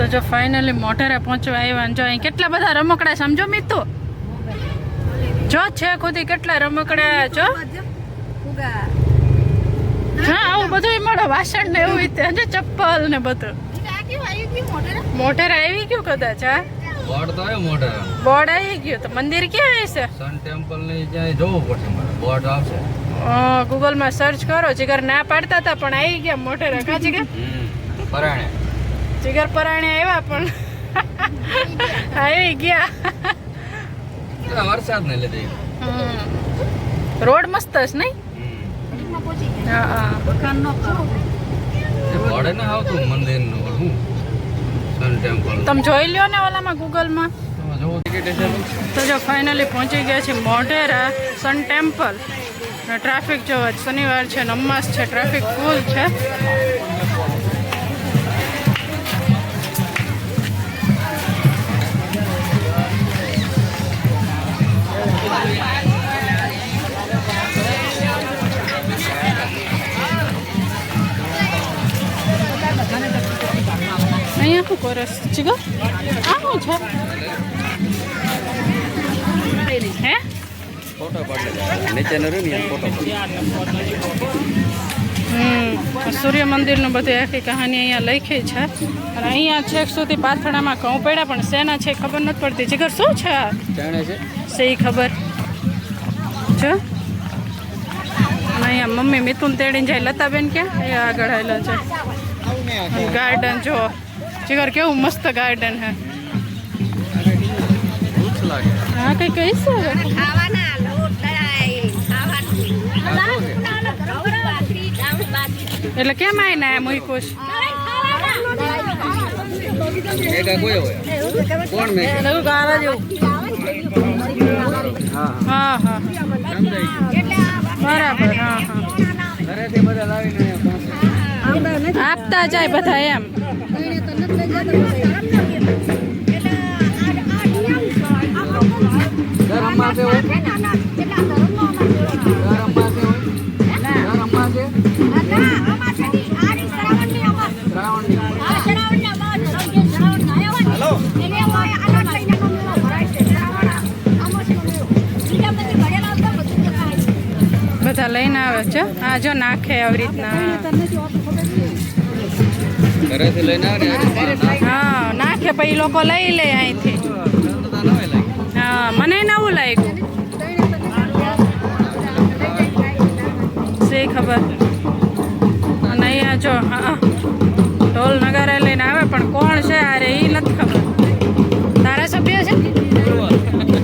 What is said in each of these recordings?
તો જો ફાઇનલી મોઢેરે પહોંચવા આવ્યા જો અહીં કેટલા બધા રમકડા સમજો મિત્રો જો છે ખુદી કેટલા રમકડા જો. હા આવું બધું મળે વાસણ ને એવું રીતે હજુ ચપ્પલ ને બધું. મોઢેરે આવી ગયું કદાચ હા? બોર્ડ તો આવ્યો મોટા બોર્ડ આવી ગયું તો મંદિર ક્યાં આવશે સન ટેમ્પલની જ્યાં જોવું પડશે મારે બોર્ડ આવશે. ગૂગલમાં સર્ચ કરો જીગર ના પાડતા હતા પણ આવી ગયા મોઢેરે. કા જીગર? પરાણે. જીગર પરાણે આવ્યા પણ. આવી ગયા. વરસાદ ને લીધે. રોડ મસ્ત છે નહીં? હા હા. બોર્ડ ને આવતું મંદિરનું હું? સન ટેમ્પલ તમે જોઈ લ્યો ને ઓલામાં ગૂગલમાં જોવો તો જો ફાઇનલી પહોંચી ગયા છે મોઢેરા સન ટેમ્પલ ટ્રાફિક જો શનિવાર છે નમાસ છે ટ્રાફિક ફૂલ છે. અહીંયા શું કરે છે? આ શું છે? હે? ફોટો પાડે નીચે નો રહ્યું ફોટો હમ સૂર્ય મંદિરનું બધી આખી કહાની અહીંયા લખી છે. અને અહીંયા છેક સુધી પાથરણામાં ઘઉં પડ્યા પણ શેના છે ખબર નથી પડતી. જીગર શું છે આ? જાણે છે. સહી ખબર જો અને અહીંયા મમ્મી મિથુન તેડીને જાય લતાબેન ક્યાં એ આગળ આવેલા છે અને ગાર્ડન જો જીગર કેવું મસ્ત ગાર્ડન હે ભૂખ લાગે હા કઈ કહીશ હવે ખાવાના લોટ દળાય ખાવાનું એટલે કેમ આવીને આ મૂક્યું છે મેગા કોઈ હોય? કોણ મેગા હા હા. હા બરાબર હા. હા આપતા જાય બધા એમ. ગરમ માસે આવે આ જો નાખે આવી રીતના. આ હા નાખે પછી લોકો લઈ લે અહીંથી. હા મને નવું લાગ્યું. શી ખબર? અને અહીંયા જો હા ઢોલ નગારે લઈને આવે પણ કોણ છે અરે એ નથી ખબર. ધારાસભ્ય છે?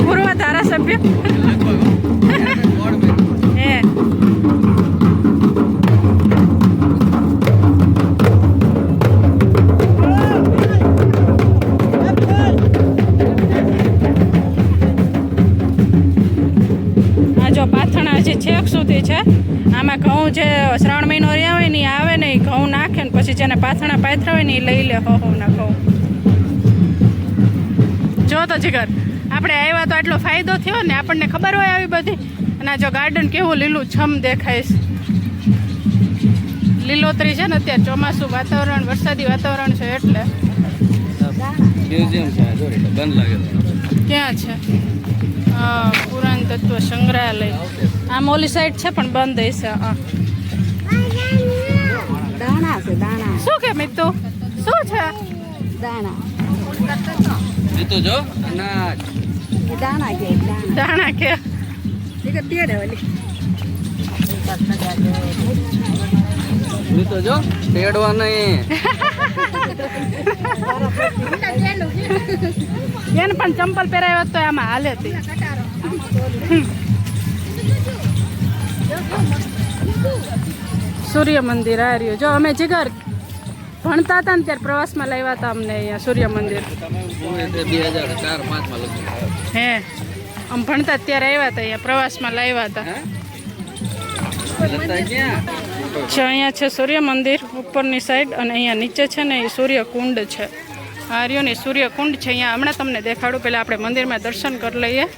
પૂર્વ ધારાસભ્ય? ને પાથણા પાથરા હોય ને એ લઈ લે હો હો ના ઘઉં જો તો જીગર આપણે આવ્યા તો આટલો ફાયદો થયો ને આપણને ખબર હોય આવી બધી. અને આ જો ગાર્ડન કેવું લીલું છમ દેખાય છે. લીલોતરી છે ને અત્યારે ચોમાસું વાતાવરણ વરસાદી વાતાવરણ છે એટલે. છે ક્યાં છે? પુરાણ તત્વ સંગ્રહાલય. આમ ઓલી સાઈડ છે પણ બંધ હશે હા. દાણા છે દાણા. શું કે મિત્તુ શું છે? દાણા. મિત્તુ જો. અનાજ. દાણા કે દાણા. કે. એક તેડે વાલી મિત્તુ જો તેડવા નહીં. એને પણ ચંપલ પહેરાવ્યો હતો એમાં આમાં હાલે હતી સૂર્ય મંદિર આ રહ્યું. જો અમે જીગર ભણતા હતા ને ત્યારે પ્રવાસમાં લાવ્યા હતા અમને અહીંયા સૂર્ય મંદિર હે, આમ ભણતા ત્યારે આવ્યા હતા અહીંયા પ્રવાસમાં લાવ્યા હતા. છે અહીંયા છે સૂર્ય મંદિર ઉપરની સાઈડ અને અહીંયા નીચે છે ને એ સૂર્ય કુંડ છે. આ રહ્યો ને સૂર્ય કુંડ છે. અહીંયા હમણાં તમને દેખાડું. પહેલાં આપણે મંદિરમાં દર્શન કરી લઈએ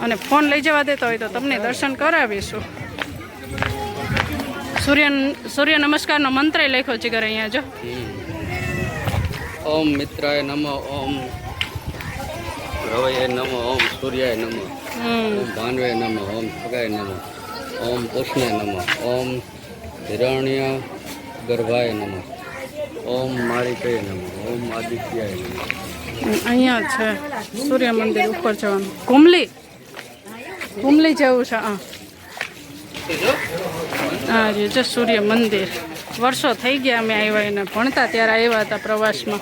અને ફોન લઈ જવા દેતો હોય તો તમને દર્શન કરાવીશું. સૂર્ય સૂર્ય નમસ્કારનો મંત્ર લખ્યો છે ઘરે અહીંયા જો. ઓમ મિત્રાય નમો ઓમ રવયે નમો ઓમ સૂર્યાય નમો ઓમ ભાનવે નમ ઓમ ખગાય નમો ઓમ કૃષ્ણે નમો ઓમ હિરણ્ય ગર્ભાય નમો ઓમ મારિકાય નમો ઓમ આદિત્યાય નમો. અહીંયા છે સૂર્ય મંદિર ઉપર જવાનું. કુમલી કુમલી જેવું છે હા. હા જે સૂર્ય મંદિર. વર્ષો થઈ ગયા અમે આવ્યા એને ભણતા, ત્યારે આવ્યા હતા પ્રવાસમાં.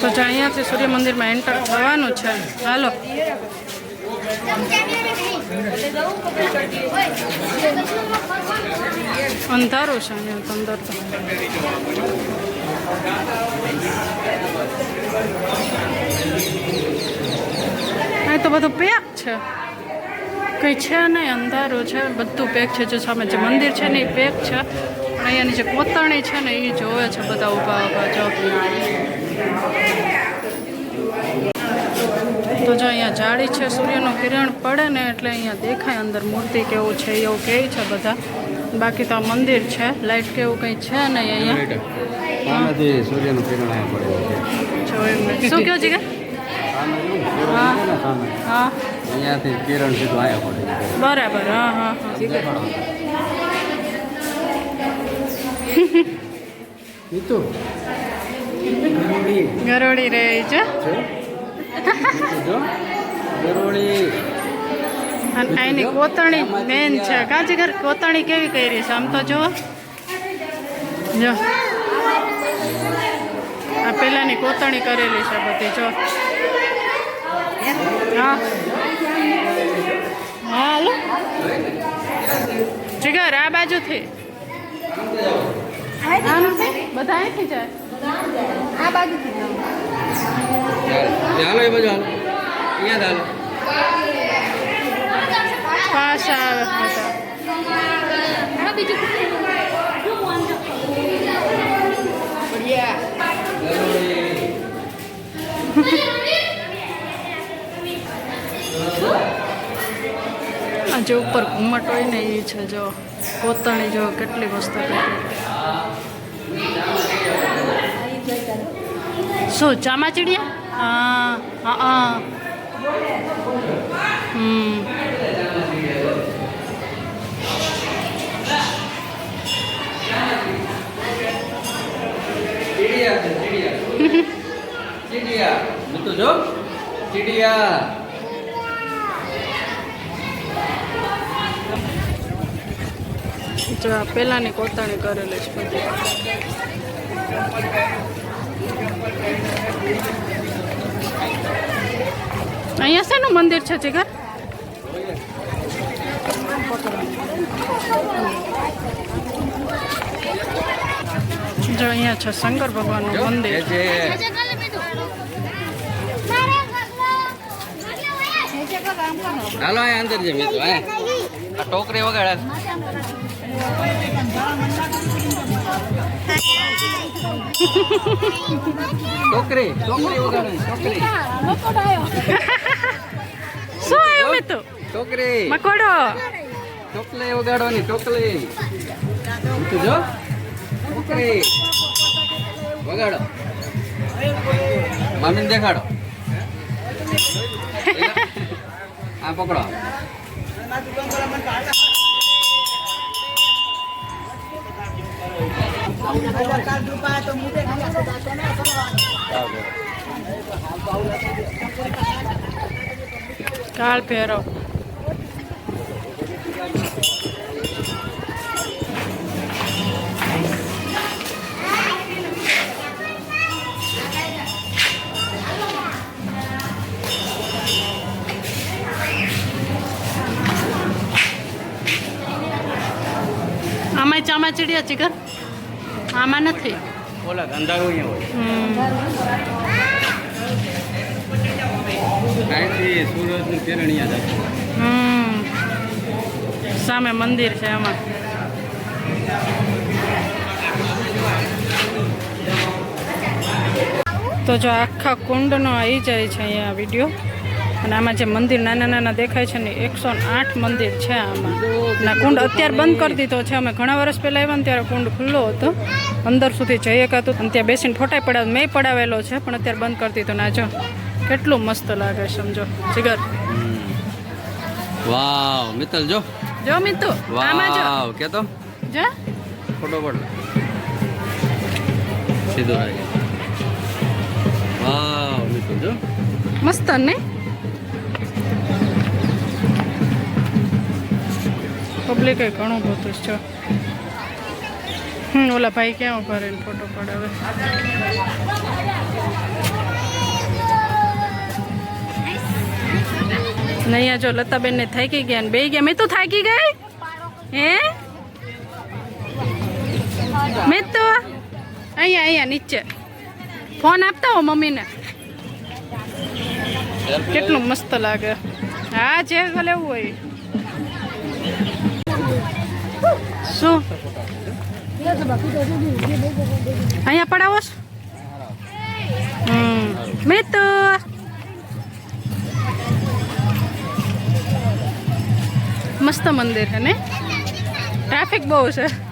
તો જો, અહીંયાથી સૂર્ય મંદિરમાં એન્ટર થવાનું છે. હાલો. અંધારું છે અહીંયા અંદર તો. અહીં તો બધું પેક છે. કંઈ છે નહીં અંધારું છે બધું પેક છે જે સામે જે મંદિર છે ને એ પેક છે. પણ અહીંયાની જે કોતરણી છે ને એ જોવે છે બધા ઊભા ઊભા જો. તો જો અહીંયા જાળી છે સૂર્યનું કિરણ પડે ને એટલે અહીંયા દેખાય અંદર મૂર્તિ કેવું છે એવું કહે છે બધા. બાકી તો આ મંદિર છે લાઇટ કેવું કંઈ છે નહીં અહીંયા? સૂર્યનું કિરણ શું કહો છે કે? હા. હા. અહીંયાથી કિરણ સીધું અહીંયા પડે. બરાબર હા હા નીતુ ગરોળી. રહી છે ગરોળી. અને આની કોતરણી મેન છે. કાચી ઘર કોતરણી કેવી કરી છે? આમ તો જો જો. આ પેલાની કોતરણી કરેલી છે બધી જો. હા. હાલો. જીગર આ બાજુથી. આમ બધા અહીંથી જાય? આ બાજુથી ચાલો એ બાજુ હાલો. હાલો. પાછા આવે જે ઉપર ઘુમટ હોય ને એ છે જો કોતરણી જો કેટલી મસ્ત. શું ચામાચીડિયા? હા હા હા હમ. ચીડિયા ચીડિયા. ચીડિયા. જો ચીડિયા. જો આ પેલાની કોતરણી કરેલી છે બધી. અહીંયા શેનું મંદિર છે જીગર? જો અહીંયા છે શંકર ભગવાનનું મંદિર. હાલો અંદર જમી મિત્રો આ ટોકરી વગાડે ટોકરી ટોકરી વગાડે શું આવ્યું તો? ટોકરી મકોડો. ટોકલી વગાડવાની જો. ટોકરી વગાડો. મામીને દેખાડો. આ પકડો. કાળ ભેરવ આમાં ચામાચીડિયા ચીકર આમાં નથી? ઓલા અહીંયા હોય. સામે મંદિર છે આમાં તો જો આખા કુંડનો આવી જાય છે અહીંયા વીડિયો. અને આમાં જે મંદિર નાના નાના દેખાય છે ને એકસો આઠ મંદિર છે આમાં. ના કુંડ અત્યારે બંધ કરી દીધો છે. અમે ઘણા વર્ષ પહેલાં આવ્યા ને ત્યારે કુંડ ખુલ્લો હતો. અંદર સુધી જઈ શકાતું અને ત્યાં બેસીને ફોટા પડાવ મેં પડાવેલો છે પણ અત્યારે બંધ કરતી તો ના જો. કેટલું મસ્ત લાગે સમજો. જીગર. વાવ મિત્તલ જો. જો મિતુ આમાં જો. વાવ કે તો જો. ફોટો પડ. સીધો આવી વાવ મિત્તલ જો. મસ્ત ને? પબ્લિક ઘણું બધું છે હમ, ઓલા ભાઈ ક્યાં ઊભા રહીને ફોટો પડાવે? અહીંયા જો લતાબેન ને થાકી ગયા ને બે ગયા. મેં તો થાકી ગઈ? હે? મેં તો અહીંયા અહીંયા, નીચે. ફોન આપતા હો મમ્મીને. કેટલું મસ્ત લાગે. હા, જે લેવું હોય. શું? અહીંયા પડાવો છો? હમ. મેં તો મસ્ત મંદિર છે ને? ટ્રાફિક બહુ છે.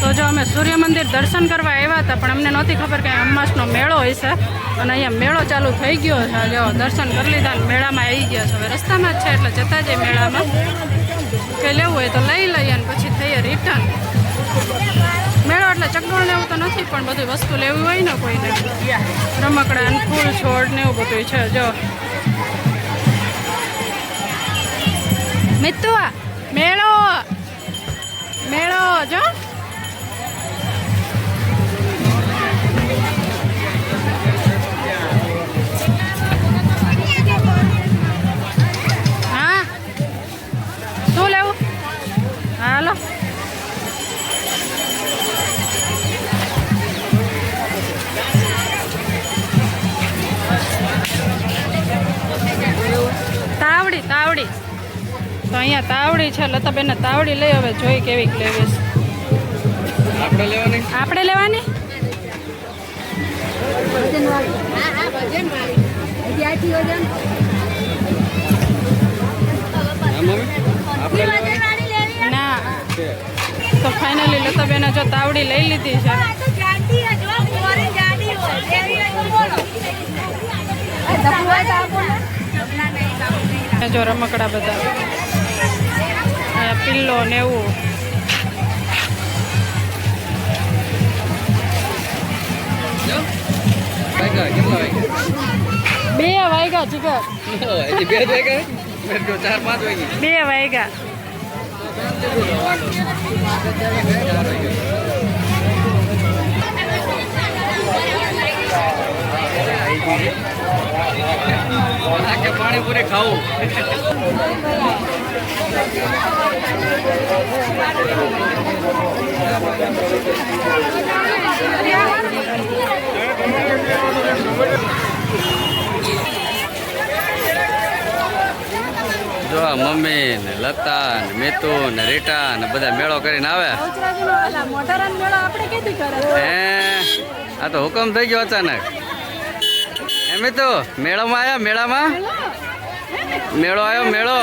તો જો અમે સૂર્ય મંદિર દર્શન કરવા આવ્યા હતા, પણ અમને નહોતી ખબર કે અમાસનો મેળો હોય છે અને અહીંયા મેળો ચાલુ થઈ ગયો છે. જો દર્શન કરી લીધા મેળામાં આવી ગયા છે. હવે રસ્તામાં જ છે, એટલે જતા જઈએ મેળામાં. કંઈ લેવું હોય તો લઈ લઈએ અને પછી થઈએ રિટર્ન મેળો એટલે ચકડોળ લેવું તો નથી, પણ બધી વસ્તુ લેવી હોય ને કોઈને. રમકડા અને ફૂલ છોડ ને એવું બધું છે, જો. મેળો છે તાવડી લઈ હવે જોઈ કેવી લેવી આપણે લેવાની આપણે લેવાની? ના. તો ફાઇનલી લતાબેને જો તાવડી લઈ લીધી છે ને. જો રમકડા બધા પિલ્લો ને એવું. વાગ્યા વાગ્યા બે વાગ્યા જીગર. બે વાગ્યા ચાર પાંચ વાગી બે વાગ્યા. પાણીપુરી ખાવું જો મમ્મી ને લતા ને મેતુ ને રીટા ને બધા મેળો કરીને આવે. હે? આ તો હુકમ થઈ ગયો અચાનક. હે તો, મેળામાં આવ્યા મેળામાં? મેળો આવ્યો મેળો?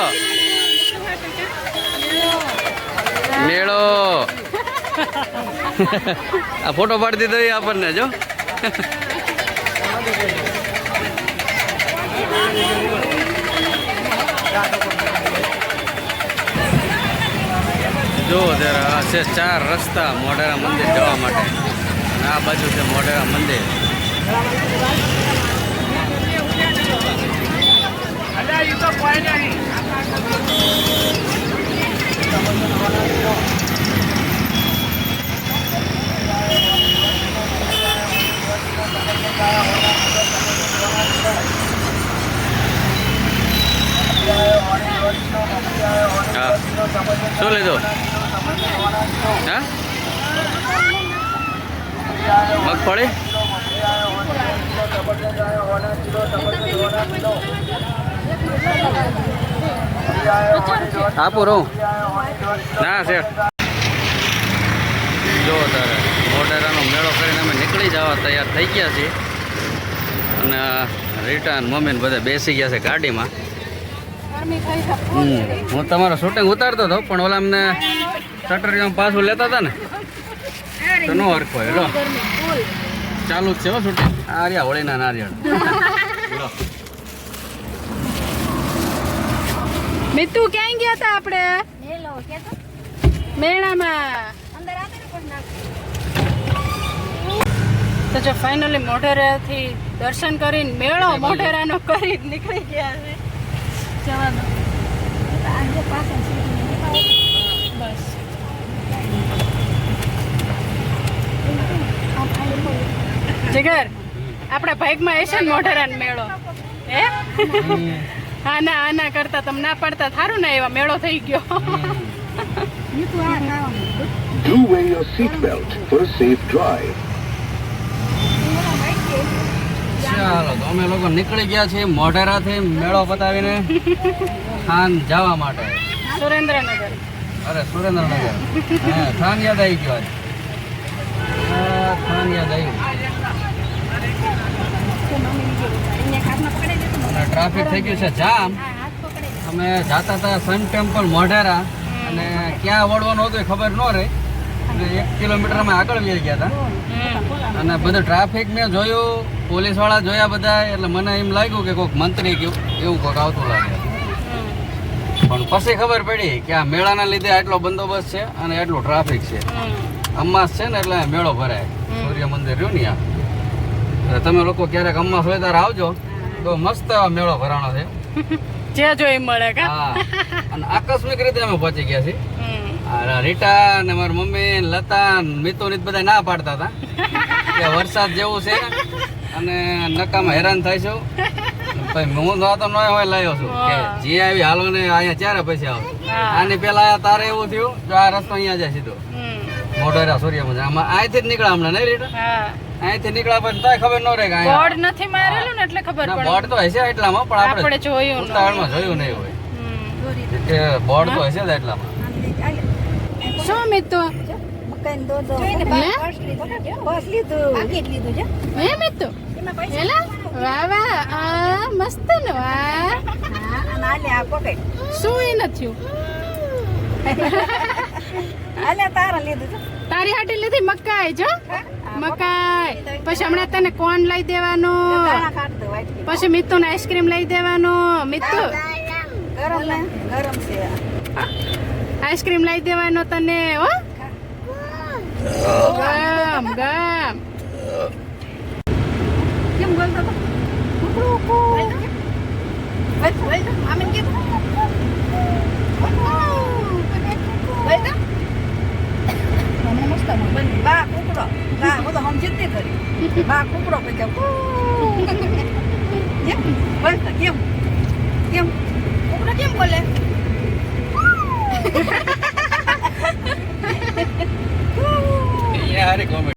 મેળો. આ ફોટો પાડી દીધો એ આપણને, જો. જો ત્યારે આ છે ચાર રસ્તા મોઢેરા મંદિર જવા માટે. અને આ બાજુ છે મોઢેરા મંદિર શું લીધું હા મગફળી આપું રહું ના, શેઠ. જો તારે મોટેરાનો મેળો કરીને અમે નીકળી જવા તૈયાર થઈ ગયા છીએ. અને રિટર્ન મમ્મીને બધા બેસી ગયા છે ગાડીમાં. હું તમારો શૂટિંગ ઉતારતો હતો, પણ ઓલા અમને સટરિયામાં પાછું લેતા હતા ને. તો નો હરખો હેલો ચાલુ જ છે હો શૂટિંગ આર્યા હોળીના નારિયેળ લો. મિતુ ક્યાં ગયા હતા આપણે? મેળામાં. અંદર આવે ને પણ નાખ? તો જો ફાઇનલી મોઢેરાથી દર્શન કરીને મેળો મોઢેરાનો કરી નીકળી ગયા છે. જવાનું. બસ. જીગર આપણા ભાગમાં એશન ને મોઢેરાનો મેળો? હે? આના આના કરતા તમે ના પડતા. થારું ને એવા મેળો થઈ ગયો. Do wear your seatbelt for a safe drive. ચાલો તો અમે લોકો નીકળી ગયા છીએ મોઢેરાથી મેળો પતાવીને ખાન જવા માટે. સુરેન્દ્રનગર. અરે સુરેન્દ્રનગર. હા ખાન યાદ આવી ગયો આજે. હા, ખાન યાદ આવ્યું એને હાથમાં પકડી દીધું અને ટ્રાફિક થઈ ગયું છે જામ. અમે જાતા હતા સન ટેમ્પલ મોઢેરા. અને ક્યાં વળવાનું હતું એ ખબર ન રહી. અને એક કિલોમીટર અમે આગળ વહી ગયા હતા. અને બધું ટ્રાફિક મેં જોયું પોલીસવાળા જોયા બધા એટલે મને એમ લાગ્યું કે કોઈક મંત્રી ગયું એવું કોઈક આવતું લાગે. પણ પછી ખબર પડી કે આ મેળાના લીધે આટલો બંદોબસ્ત છે અને એટલું ટ્રાફિક છે. અમાસ છે ને એટલે મેળો ભરાય. સૂર્ય મંદિર રહ્યું ને આ તમે લોકો ક્યારેક અમાસ હોય ત્યારે આવજો. તો મસ્ત મેળો ભરાણો છે. જ્યાં જોઈ મળે કા? અને આકસ્મિક રીતે અમે પહોંચી ગયા છીએ. રીટા ને મારી મમ્મી ને લતા ને મિતુ ને બધા ના પાડતા હતા. કે વરસાદ જેવું છે અને નકામાં હેરાન થાય છું. હું તો નોય હોય લાવ્યો છું. કે જે આવી હાલો ને અહીંયા ચારે પૈસા આવે. આની પેલા તારે એવું થયું જો આ રસ્તો અહીંયા જાય સીધો. મોઢેરા સૂર્ય મંદિર આમાં અહીંથી જ નીકળ્યા હમણાં નહીં રીટા? અહીંથી નીકળ્યા પછી તાય ખબર ન રહે કે અહીંયા નથી મારેલું ને ખબર પડે. બોર્ડ તો હશે એટલામાં પણ આપણે જોયું ઉતાવળમાં જોયું નહીં હોય. કે બોર્ડ તો હશે એટલામાં. શું મિતુ? તારા લીધું છે. તારી હાટી લીધી મકાઈ જો મકાઈ. પછી હમણાં તને કોણ લઈ દેવાનું. પછી મિત્તુ ને આઈસ્ક્રીમ લઈ દેવાનું. મિતુ. ગરમ ને ગરમ છે આઈસ્ક્રીમ લઈ દેવાનો તને હો. ગમ ગમ. કેમ બોલતો તો. કુકડું કુ બોલ બોલ આમન કે બોલ તો મને મસ્ત બોલ બા કુકડો બા હું તો સમજી જ નહીં કરી બા કુકડો પછી કેમ બોલ તો કેમ કેમ કુકડો કેમ બોલે એ હારી કોમેડી